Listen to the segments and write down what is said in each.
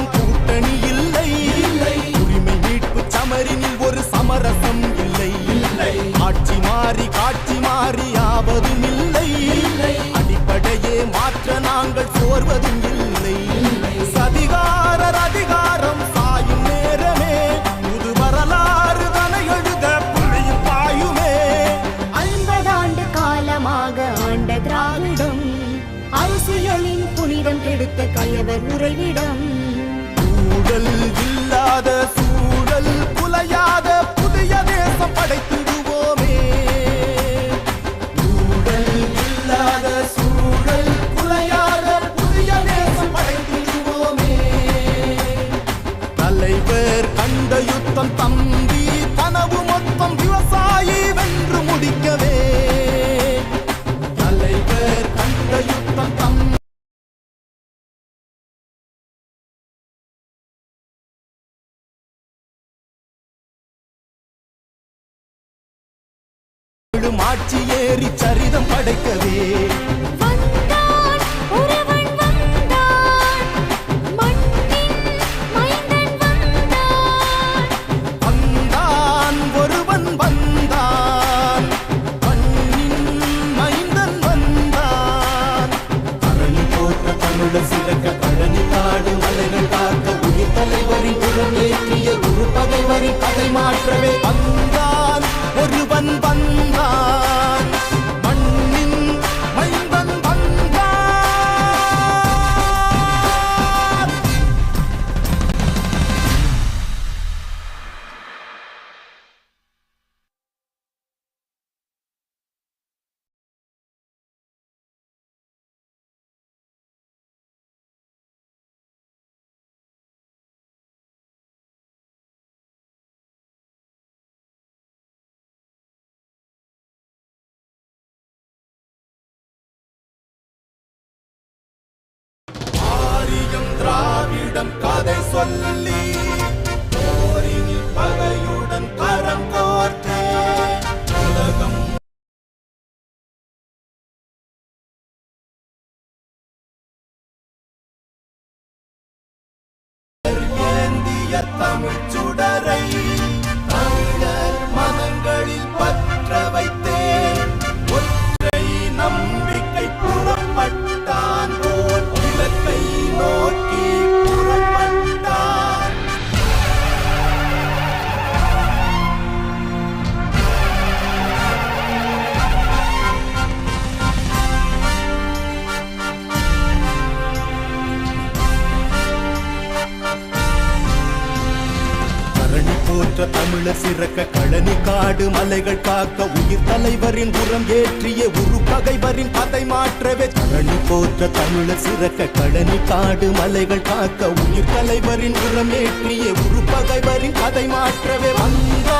சீட்டும் கூட்டணி இல்லை. உரிமை மீட்பு சமரினில் ஒரு சமரசம் இல்லை. ஆட்சி மாறி காட்சி மாறி ஆவதும் இல்லை. அடிப்படையே மாற்ற நாங்கள் சோர்வதும் இல்லை. சதிகாரர் அதிகாரம் சாயும் நேரமே. புது வரலாறு தனை எழுத புள்ளியும் பாயுமே. ஐம்பதாண்டு காலமாக ஆண்ட திராவிடம். அரசியலின் புனிதம் கெடுத்த கயவர் உறைவிடம். ஊழல் இல்லாத ஆட்சி ஏறி சரிதம் படைக்கவே வந்தான் ஒருவன் வந்தான். மண்ணின் மைந்தன் வந்தான். வந்தான் ஒருவன் வந்தான். மண்ணின் மைந்தன் வந்தான். அரணி போட்ட தமிழ சிறக்க பழனி காடு மலைகள் காக்க உயிர் தலைவரின் குரல் ஏற்றிய குரு பகைவரின் கதை மாற்றவே. வந்தான் ஒருவன் வந்தான் திராவிடம் கதை சொல்லி போரினில் பகையுடன் கரம் கோர்த்தே உலகம் தமிழ் சுடரை தரணி போற்ற தமிழர் சிறக்க கழனி காடு மலைகள் காக்க உயிர் தலைவரின் உரம் ஏற்றிய உரு பகைவரின் பதை மாற்றவே. தரணி போற்ற தமிழர் சிறக்க கழனி காடு மலைகள் காக்க உயிர் தலைவரின் உரம் ஏற்றிய உரு பகைவரின் பதை மாற்றவே. வந்தா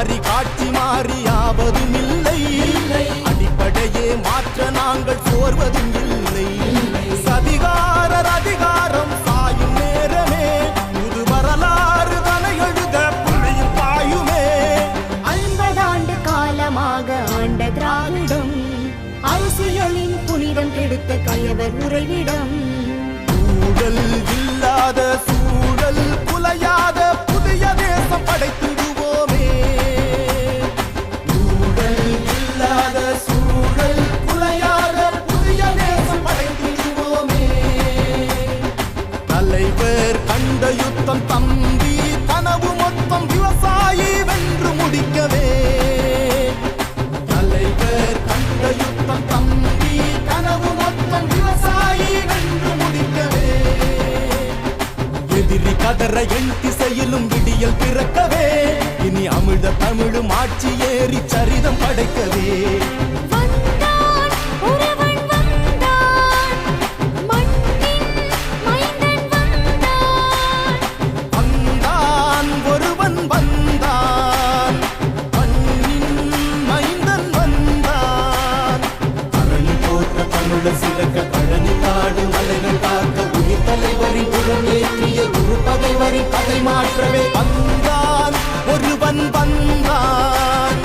மாறி காட்சி மாறி யாவதும் இல்லை. அடிப்படையே மாற்ற நாங்கள் சோர்வதும் இல்லை. சதிகாரர் அதிகாரம் சாயும் நேரமே. புது வரலாறு தனை எழுத புள்ளியில் பாயுமே ஐம்பதாண்டு காலமாக ஆண்ட திராவிடம் அரசியலின் புனிதம் கெடுத்த கயவர் உறைவிடம். ஊழல் இல்லாத சூழல் குலையாத புதிய தேசம் படைத்திடுவோமே மாற்றவே. வந்தான் ஒருவன் வந்தான்.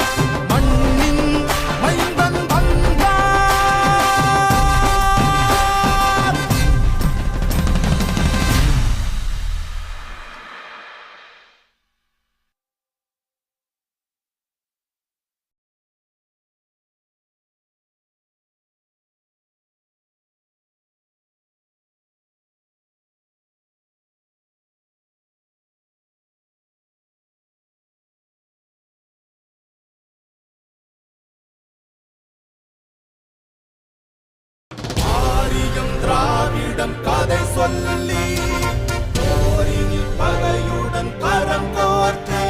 திராவிடம் கதை சொல்லி போரில் பகையுடன் கரம் கோர்த்தே.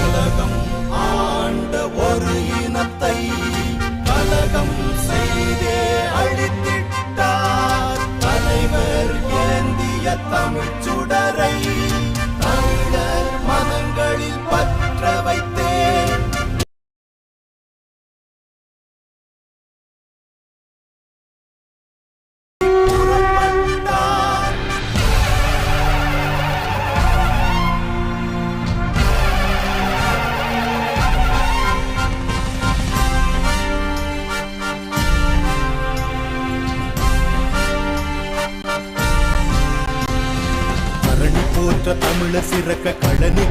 உலகம் ஆண்ட ஒரு இனத்தை கலகம் செய்தே அழித்திட்டார். தலைவர் ஏந்திய தமிழ் சுடரை சிறக்க கழனி